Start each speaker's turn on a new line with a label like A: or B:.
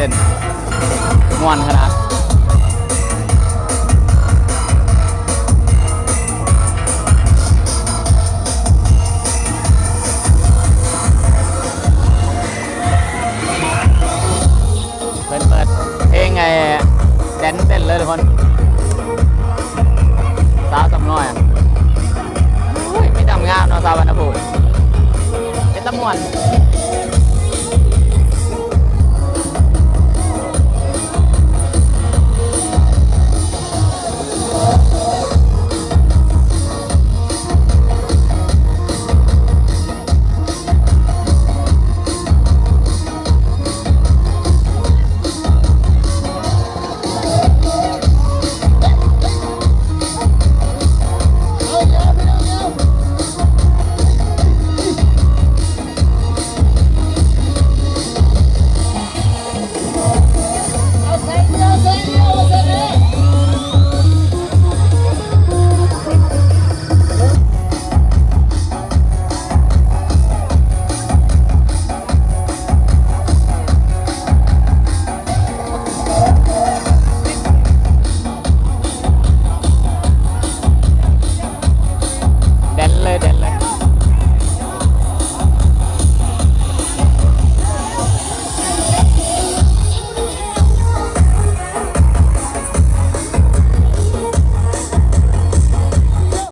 A: เต้นมวนขนาดเป็นเปิดเพลงไงแดนเต้นเลยทุกคน